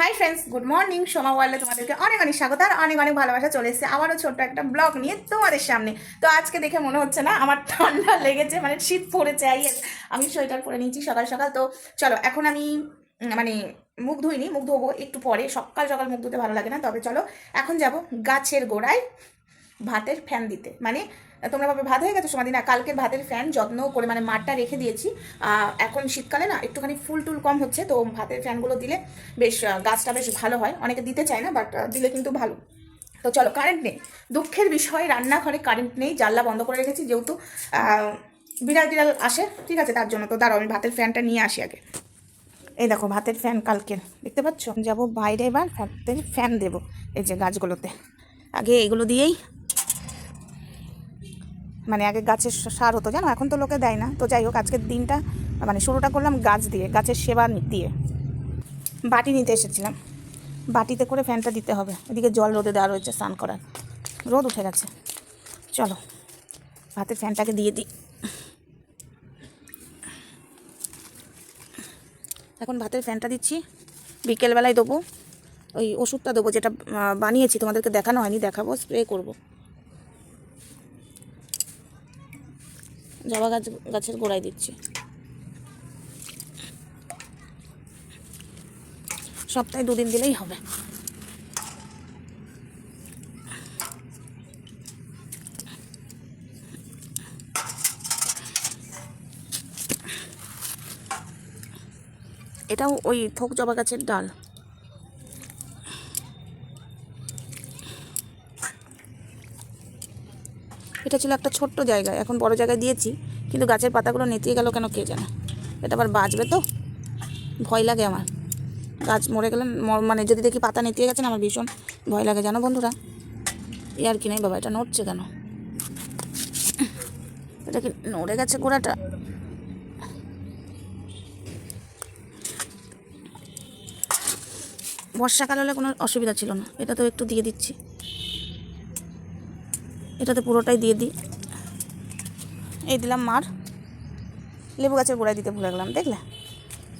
Hi friends good morning Soma ওয়ার্ল্ডে তোমাদেরকে অনেক অনেক স্বাগত আর অনেক অনেক ভালোবাসা চলে এসেছে। আবারও ছোট্ট একটা ব্লগ নিয়ে তোমাদের সামনে। তো আজকে দেখে মনে হচ্ছে না, আমার ঠান্ডা লেগেছে মানে শীত পড়েছে, আই আমি সোয়েটার পরে নিয়েছি সকাল সকাল। তো চলো, এখন আমি মানে মুখ ধুইনি, মুখ ধোবো একটু পরে। সকাল সকাল মুখ ধুতে ভালো লাগে না, তবে চলো, এখন যাব গাছের গোড়ায় ভাতের ফ্যান দিতে। মানে তোমরা ভাবে ভাত হয়ে গেছে সমাধি না, কালকের ভাতের ফ্যান যত্ন করে মানে মাঠটা রেখে দিয়েছি। এখন শীতকালে না, একটুখানি ফুল টুল কম হচ্ছে, তো ভাতের ফ্যানগুলো দিলে বেশ গাছটা বেশ ভালো হয়। অনেকে দিতে চায় না বাট দিলে কিন্তু ভালো। তো চলো কারেন্ট নেই। দুঃখের বিষয়, রান্নাঘরে কারেন্ট নেই, জানলা বন্ধ করে রেখেছি, যেহেতু বিড়াল টিড়াল আসে, ঠিক আছে, তার জন্য। তো দাঁড়াও, আমি ভাতের ফ্যানটা নিয়ে আসি আগে। এই দেখো, ভাতের ফ্যান কালকের, দেখতে পাচ্ছ? যাব বাইরে এবার ভাতের ফ্যান দেবো, এই যে গাছগুলোতে। আগে এগুলো দিয়েই মানে আগে গাছের সার হতো, জানো? এখন তো লোকে দেয় না। তো যাই হোক, আজকের দিনটা মানে শুরুটা করলাম গাছ দিয়ে, গাছের সেবা দিয়ে। বাটি নিতে এসেছিলাম। বাটিতে করে ফ্যানটা দিতে হবে। এদিকে জল রোদে দেওয়া রয়েছে স্নান করার। রোদ উঠে গেছে। চলো, ভাতের ফ্যানটাকে দিয়ে দিই। এখন ভাতের ফ্যানটা দিচ্ছি। বিকেলবেলায় দেবো। ওই ওষুধটা দেবো, যেটা বানিয়েছি, তোমাদেরকে দেখানো হয়নি, দেখাবো, স্প্রে করব। জবা গাছ, গাছের গোড়ায় দিচ্ছি। সপ্তাহে দুদিন দিলেই হবে। এটাও ওই থোক জবা গাছের ডাল। এটা ছিল একটা ছোট্ট জায়গায় এখন বড় জায়গায় দিয়েছি, কিন্তু গাছের পাতাগুলো নেতিয়ে গেল কেন কে জানে? এটা আবার বাঁচবে তো? ভয় লাগে আমার। গাছ মরে গেলে মানে যদি দেখি পাতা নেতিয়ে গেছে না, আমার ভীষণ ভয় লাগে। জানো বন্ধুরা? এ আর কি নেই বাবা, এটা নড়ছে কেন? এটা কি নড়ে গেছে গোড়াটা? বর্ষাকাল হলে কোনো অসুবিধা ছিল না। এটা তো একটু দিয়ে দিচ্ছি। এটাতে পুরোটাই দিয়ে দিই। এই দিলাম মার। লেবু গাছের গোড়ায় দিতে ভুলে গেলাম, দেখলে?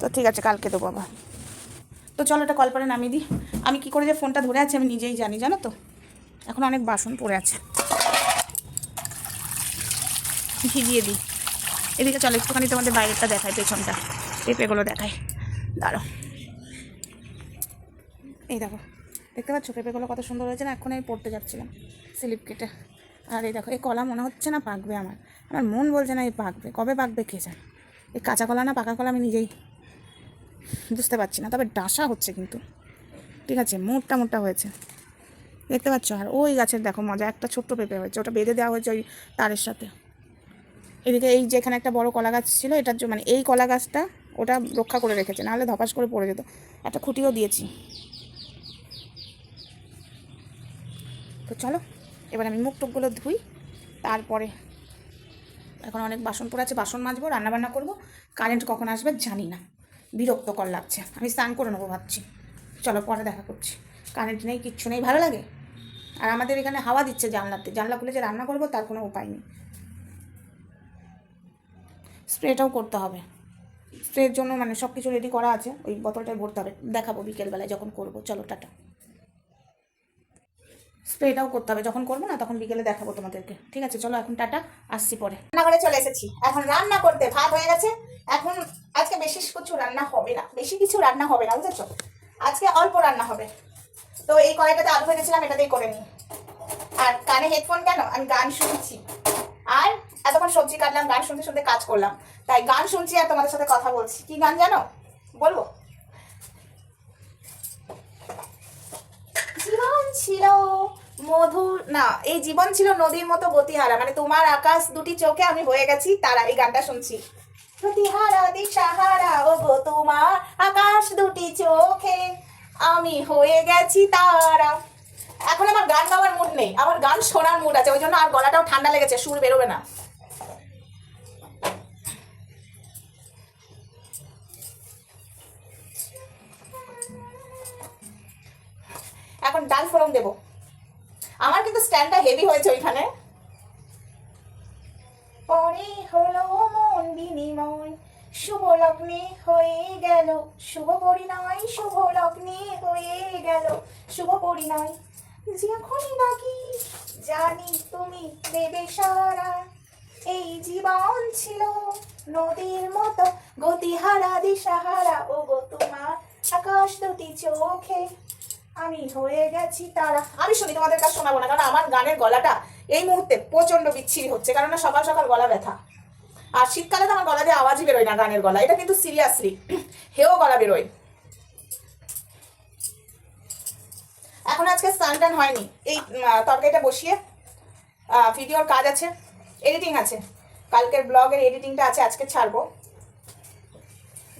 তো ঠিক আছে, কালকে দেবো আবার। তো চলো এটা কলপারে নামিয়ে দিই। আমি কি করে যে, ফোনটা ধরে আছি, আমি নিজেই জানি, জানো তো? এখন অনেক বাসন পড়ে আছে। ভিজিয়ে দিই। এদিকে চলো, একটুখানি তোমাদের বাইরেটা দেখায় পেছনটা। পেঁপেগুলো দেখায় দাঁড়ো এই দেখো, দেখতে পাচ্ছ? পেঁপেগুলো কত সুন্দর হয়েছে না? এখন আমি পড়তে যাচ্ছিলাম স্লিপ কেটে। আর এই দেখো, এই কলা মনে হচ্ছে না পাকবে আমার। আমার মন বলছে না এই পাকবে। কবে পাকবে কে জানে? এই কাঁচা কলা না পাকা কলা আমি নিজেই বুঝতে পারছি না, তবে ডাসা হচ্ছে কিন্তু। ঠিক আছে, মোটা মোটা হয়েছে। দেখতে পাচ্ছ? আর ওই গাছের দেখো মজা, একটা ছোট্ট পেঁপে হয়েছে, ওটা বেঁধে দেওয়া হয়েছে ওই তারের সাথে। এদিকে এই যেখানে একটা বড় কলা গাছ ছিল, এটার জন্য মানে এই কলা গাছটা ওটা রক্ষা করে রেখেছে, নাহলে ধপাস করে পড়ে যেত। একটা খুঁটিও দিয়েছি। তো চলো এবার আমি মুখ টুকগুলো ধুই, তারপরে এখন অনেক বাসন পড়ে আছে, বাসন মাজবো, রান্নাবান্না করব। কারেন্ট কখন আসবে জানি না, বিরক্তকর লাগছে। আমি স্নান করে নেব ভাবছি। চলো পরে দেখা করছি। কারেন্ট নেই, কিচ্ছু নেই, ভালো লাগে? আর আমাদের এখানে হাওয়া দিচ্ছে জানলাতে, জানলা খুলে যে রান্না করব তার কোনো উপায় নেই। স্প্রেটাও করতে হবে। স্প্রের জন্য মানে সব কিছু রেডি করা আছে, ওই বোতলটায় ভরতে হবে, দেখাবো বিকেলবেলায় যখন করব। চলো, টাটা। স্প্রেটাও করতে হবে। যখন করব না, তখন বিকেলে দেখাবো তোমাদেরকে। ঠিক আছে, চলো এখন টাটা, আসছি পরে। রান্নাঘরে চলে এসেছি। এখন রান্না করতে ভাত হয়ে গেছে। এখন আজকে বেশি কিছু রান্না হবে না। বেশি কিছু রান্না হবে না, বুঝেছ? আজকে অল্প রান্না হবে। তো এই কড়াইটাতে আলু ভেজেছিলাম, এটাতেই করে নিই। আর কানে হেডফোন কেন? আমি গান শুনছি। আর এতক্ষণ সবজি কাটলাম, গান শুনতে শুনতে কাজ করলাম। তাই গান শুনছি আর তোমাদের সাথে কথা বলছি। কি গান জানো? বলব? জীবন ছিল মধুর, না, এই জীবন ছিল নদীর মতো গতিহারা। মানে তোমার আকাশ দুটি চোখে আমি হয়ে গেছি, তারা এই গানটা শুনছি। প্রতিহারা, দিশাহারা ও গো তোমার আকাশ দুটি চোখে আমি হয়ে গেছি তারা। এখন আমার গান গাওয়ার মুড নেই, আমার গান শোনার মুড আছে, ওই জন্য আর গলাটাও ঠান্ডা লেগেছে, সুর বেরোবে না। এখন ডাল ফোড়ন দেবো। আমার কিন্তু স্ট্যান্ডটা হেভি হয়েছে ওইখানে। পরে হলো মন বিনিময়, শুভ লগ্নে হয়ে গেল, শুভ পরিণয়, শুভ লগ্নে হয়ে গেল, শুভ পরিণয়। যখনই নাকি জানি তুমি দেবে সারা, এই জীবন ছিল নদীর মতো, গতিহারা দিশাহারা। ও গো তোমার আকাশ দুটি চোখে আমি হয়ে গেছি তারা। আমি শুনি তোমাদের কাছে শোনাবো না কারণ আমার গানের গলাটা এই মুহূর্তে প্রচণ্ড বিচ্ছিরি হচ্ছে কারণ সকাল সকাল গলা ব্যথা। আর শীতকালে তো আমার গলা দিয়ে আওয়াজই বেরোয় না গানের গলা এটা কিন্তু সিরিয়াসলি হেও গলা বেরোয়। এখন আজকে স্নান টান হয়নি। এই তরকারিটা বসিয়ে ভিডিওর কাজ আছে এডিটিং আছে। কালকের ব্লগের এডিটিংটা আছে আজকে ছাড়বো।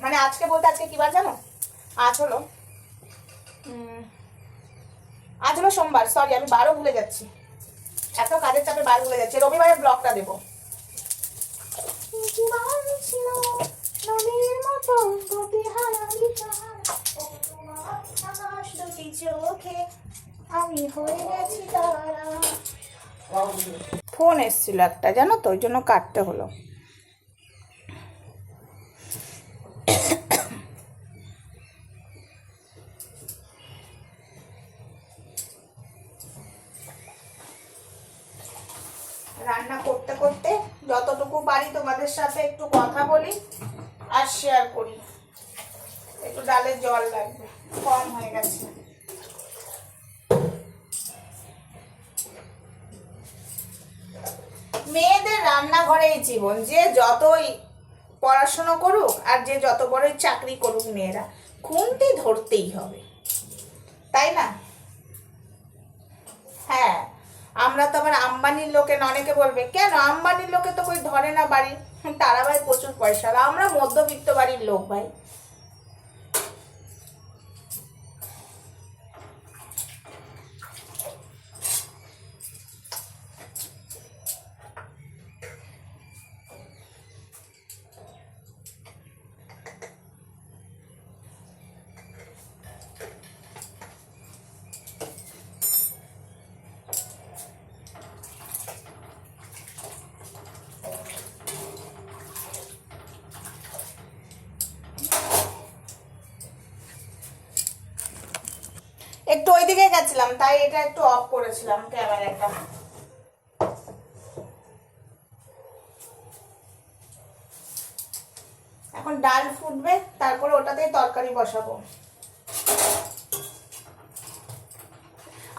মানে আজকে বলতে আজকে কি বার জানো? আজ হলো উম, আজ হলো সোমবার সরি আমি বারও ভুলে যাচ্ছি। এত কাজের চাপে বার ভুলে যাচ্ছি। রবিবারের ব্লগটা দেবো। ফোন এসেছিল একটা, জানো তো? ওই জন্য কাটতে হলো। রান্না করতে করতে যতটুকু পারি তোমাদের সাথে একটু কথা বলি আর শেয়ার করি। একটু ডালের জল লাগবে, কম হয়ে গেছে। মেয়েদের রান্নাঘরেই জীবন, যে যতই পড়াশুনো করুক আর যে যত বড়ই চাকরি করুক মেয়েরা, খুনটি ধরতেই হবে। তাই না? হ্যাঁ। আমরা তো আবার আম্বানির লোকে অনেকে বলবে, কেন? আম্বানির লোকে তো কই ধরে না বাড়ি? তারা ভাই প্রচুর পয়সা আমরা মধ্যবিত্ত বাড়ির লোক ভাই। একটু ওইদিকে গেছিলাম, তাই এটা একটু অফ করেছিলাম ক্যামেরাটা এখন ডাল ফুটবে, তারপরে ওটাতেই তরকারি বসাবো।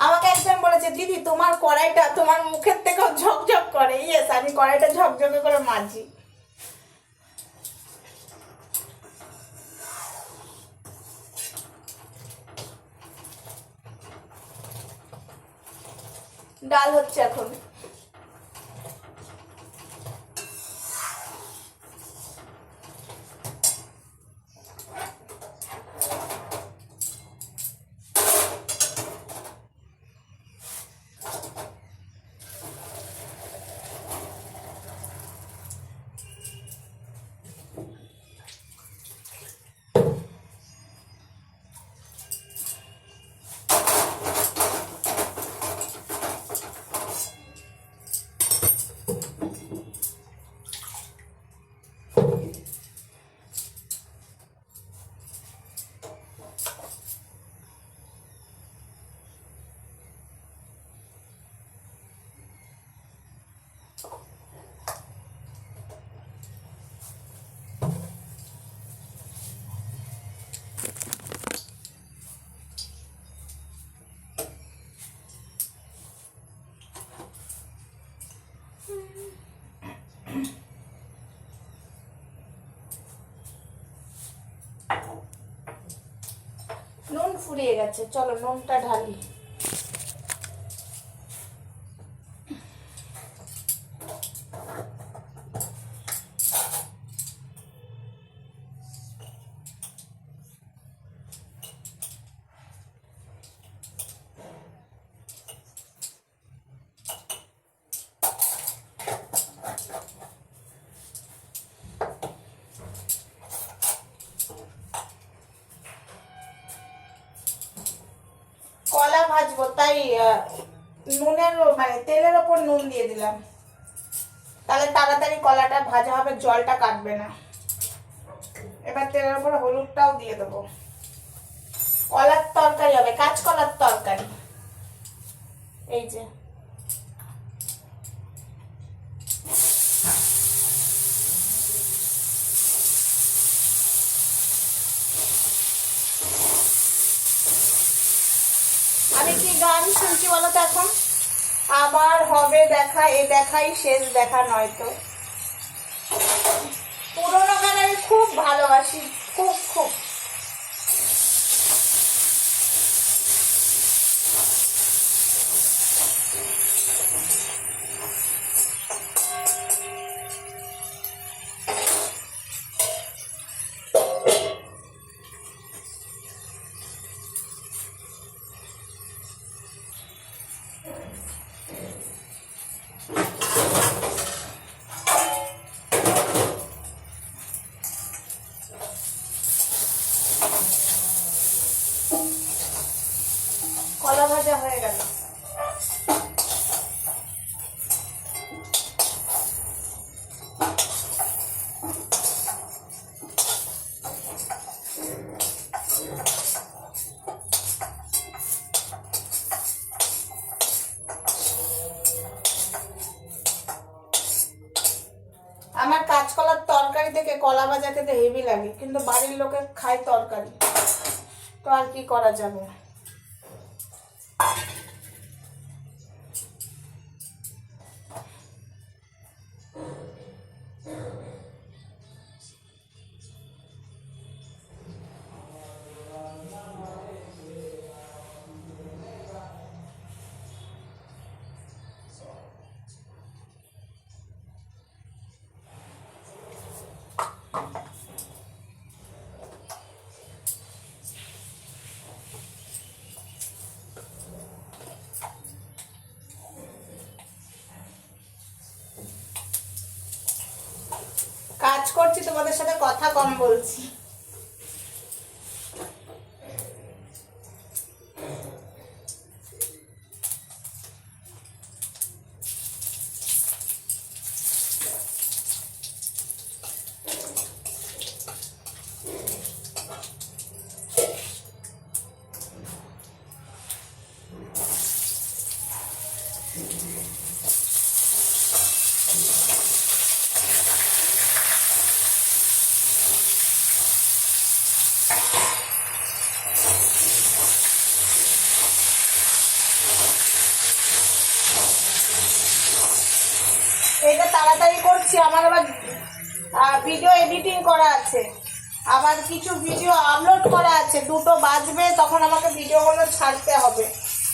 আমাকে একজন বলেছে, দিদি, তোমার কড়াইটা তোমার মুখের থেকেও ঝকঝক করে। ইয়েস আমি কড়াইটা ঝকঝকে করে মাজি। ডাল হচ্ছে এখন। ফুরিয়ে গেছে। চলো নুনটা ঢালি। নুনের মানে তেলের ওপর নুন দিয়ে দিলাম। তাহলে তাড়াতাড়ি কলাটা ভাজা হবে, জলটা কাটবে না। এবার তেলের ওপর হলুদটাও দিয়ে দেবো। কলার তরকারি হবে, কাঁচকলার তরকারি। এই যে। আমি কি গান শুনছি বলো তো এখন? আবার হবে দেখা এ দেখাই শেষ দেখা নয়তো। পুরোনো গান আমি খুব ভালোবাসি। কলা ভাজা খেতে হেভি লাগে, কিন্তু বাড়ির লোকে খায় তরকারি। তো আর কি করা যাবে? করছি তোমাদের সাথে কথা কম বলছি। আমার আবার ভিডিও এডিটিং করা আছে। আবার কিছু ভিডিও আপলোড করা আছে। দুটো বাজবে, তখন আমাকে ভিডিওগুলো ছাড়তে হবে।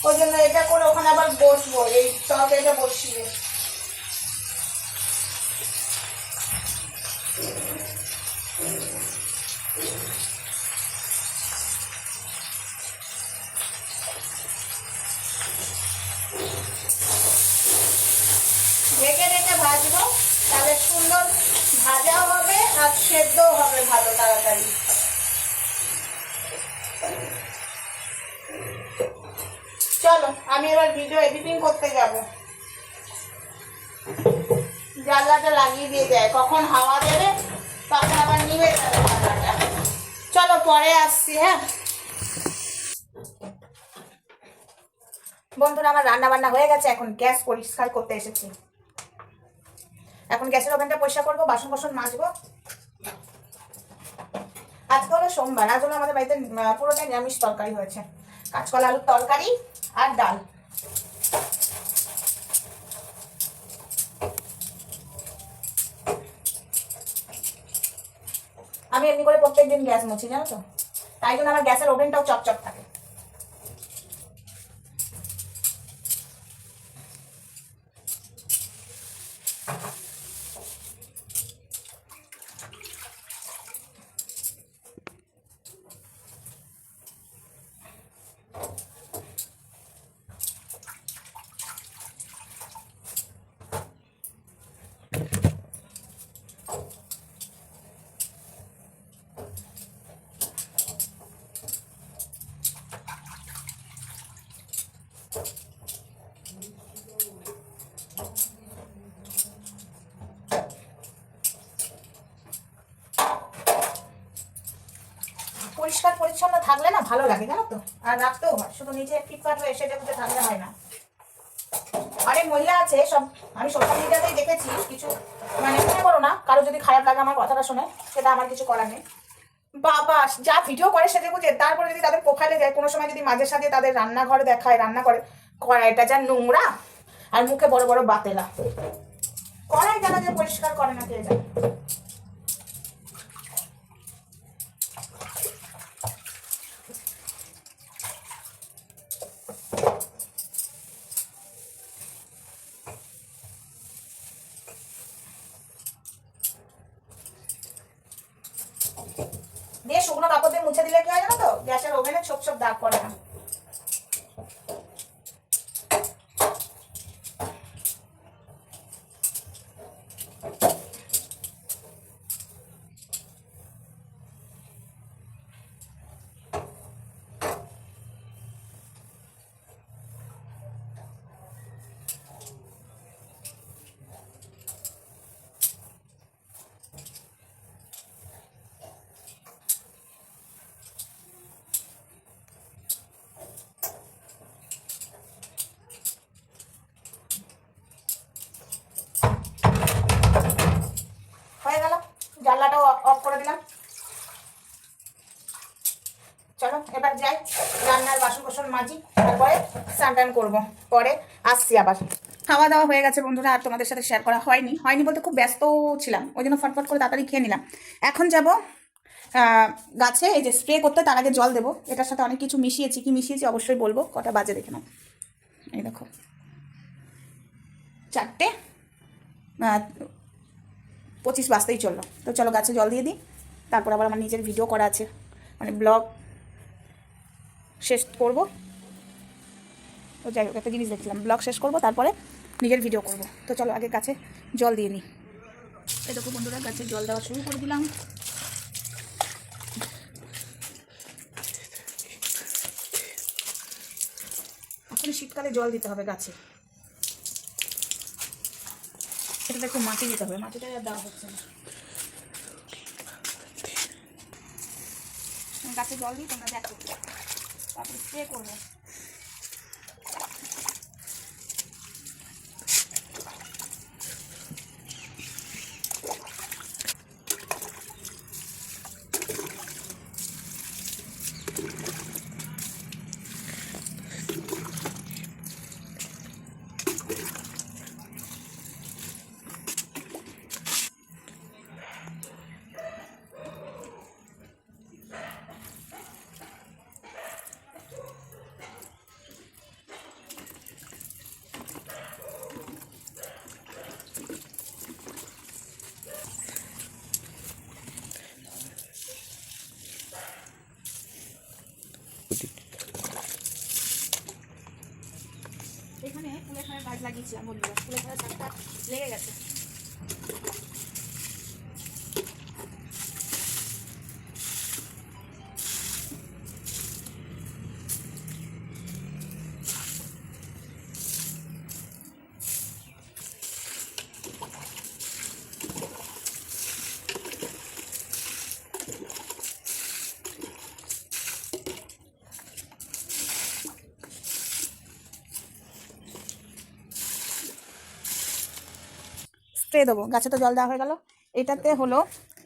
ওই জন্য এটা করে ওখানে আবার বসবো, এই চক এটা বসিয়ে। আসছি হ্যাঁ। বন্ধুরা, আমার রান্না বান্না হয়ে গেছে, এখন গ্যাস পরিষ্কার করতে এসেছি। এখন গ্যাসের ওভেনটা পরিষ্কার করব, বাসন বাসন মাজবো। আজকে হলো সোমবার, আজ হলো আমাদের বাড়িতে পুরোটাই নিরামিষ তরকারি হয়েছে। কাঁচকলা, আলুর তরকারি আর ডাল। আমি এমনি করে প্রত্যেকদিন গ্যাস মুছি, জানো তো? তাই জন্য আমার গ্যাসের ওভেনটাও চপচপ থাকে। পরিষ্কার পরিচ্ছন্ন থাকলে না ভালো লাগে, জানো তো? আর রাখতেও হয়, শুধু নিজে ফিটফাট হয়ে সেটা বুঝে থাকলে হয় না। অনেক মহিলা আছে, সব আমি সোশ্যাল মিডিয়াতেই দেখেছি, কিছু মানে মনে করো না, কারও যদি খারাপ লাগে আমার কথাটা শুনে, সেটা আমার কিছু করার নেই। বাবা, যা ভিডিও করে সেটা বুঝে তারপরে যদি তাদের প্রোফাইলে যায়, কোনো সময় যদি মাঝে সাঝে তাদের রান্নাঘরে দেখায়, রান্না করে, কড়াইটা যা নোংরা, আর মুখে বড় বড় বাতেলা। কড়াই কেন যে পরিষ্কার করে না কে জানে? দিয়ে শুকনো কাপড় দিয়ে মুছে দিলে কি হয় জানো তো? গ্যাসের ওভেনে ছোপ ছোপ দাগ পড়ে না হয়ে গেল জানলাটাও অফ করে দিলাম চলো এবার যাই রান্নার বাসন কোসন মাজি তারপরে স্নান টান করব। পরে আসছি আবার। খাওয়া দাওয়া হয়ে গেছে বন্ধুরা, আর তোমাদের সাথে শেয়ার করা হয়নি। হয়নি বলতে খুব ব্যস্ত ছিলাম, ওই জন্য ফটফট করে তাড়াতাড়ি খেয়ে নিলাম। এখন যাব গাছে এই যে স্প্রে করতে, তার আগে জল দেবো। এটার সাথে অনেক কিছু মিশিয়েছি, কি মিশিয়েছি অবশ্যই বলব। কটা বাজে দেখে নাও। এই দেখো। চারটে পঁচিশ বাজতেই চলল। তো চলো গাছে জল দিয়ে দিই। তারপর আবার আমার নিজের ভিডিও করা আছে। মানে ব্লগ শেষ করব। তো যাই হোক, একটা জিনিস দেখছিলাম। ব্লগ শেষ করব, তারপরে নিজের ভিডিও করব। তো চলো, আগে গাছে জল দিয়ে নিই দেখো বন্ধুরা, গাছে জল দেওয়া শুরু করে দিলাম। এখন শীতকালে জল দিতে হবে গাছে। এটাতে একটু মাটি দিতে হবে মাটিটা দেওয়া হচ্ছে না। গাছে জল দিই, তোমরা দেখো। তারপরে স্প্রে করব। এখানে ফুলের খামের গাছ লাগিয়েছিলাম বলল ফুলের খামের গাছটা লেগে গেছে। স্প্রে দেবো। গাছে তো জল দেওয়া হয়ে গেল। এটাতে হলো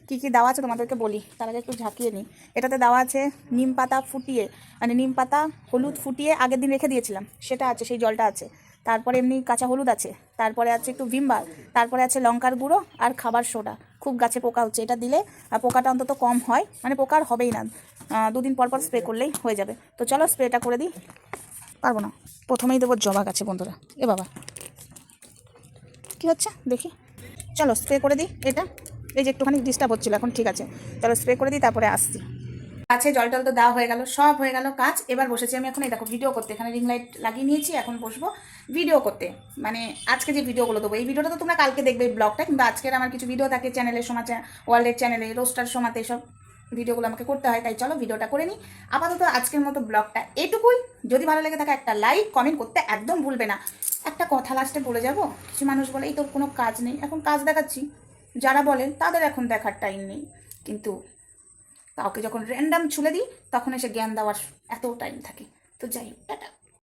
কি কি দেওয়া আছে তোমাদেরকে বলি। তার আগে একটু ঝাঁকিয়ে নিই। এটাতে দেওয়া আছে নিম পাতা ফুটিয়ে মানে নিম পাতা হলুদ ফুটিয়ে আগের দিন রেখে দিয়েছিলাম। সেটা আছে, সেই জলটা আছে। তারপরে এমনি কাঁচা হলুদ আছে। তারপরে আছে একটু ভিমবার তারপরে আছে লঙ্কার গুঁড়ো আর খাবার সোডা। খুব গাছে পোকা হচ্ছে। এটা দিলে পোকাটা অন্তত কম হয়। মানে পোকা আর হবেই না। দুদিন পর পর স্প্রে করলেই হয়ে যাবে। তো চলো স্প্রেটা করে দিই। পারব না। প্রথমেই দেবো জবা গাছে বন্ধুরা। এ বাবা। কি হচ্ছে? দেখি। চলো স্প্রে করে দিই এটা। এই যে একটুখানি ডিস্টার্ব হচ্ছিল, এখন ঠিক আছে। চলো স্প্রে করে দিই, তারপরে আসছি। কাছে জল টল তো দেওয়া হয়ে গেল, সব হয়ে গেল কাজ। এবার বসেছি আমি এখন, এই দেখো ভিডিও করতে। এখানে রিং লাইট লাগিয়ে নিয়েছি, এখন বসবো ভিডিও করতে। মানে আজকে যে ভিডিওগুলো দেবো, এই ভিডিওটা তো তোমরা কালকে দেখবে এই ব্লগটা কিন্তু আজকের আমার কিছু ভিডিও থাকে চ্যানেলে সোমা ওয়ার্ল্ডের চ্যানেলে রোস্টার সমাতে সব ভিডিওগুলো আমাকে করতে হয়, তাই চলো ভিডিওটা করে নিই। আপাতত আজকের মতো ব্লগটা এটুকুই। যদি ভালো লেগে থাকে একটা লাইক কমেন্ট করতে একদম ভুলবে না। একটা কথা লাস্টে বলে যাব, কিছু মানুষ বলে, এই তোর কোনো কাজ নেই? এখন কাজ দেখাচ্ছি। যারা বলেন তাদের এখন দেখার টাইম নেই। কিন্তু কাউকে যখন র্যান্ডাম ছুলে দিই, তখন এসে জ্ঞান দেওয়ার এত টাইম থাকে। তো যাই হোক, টাটা।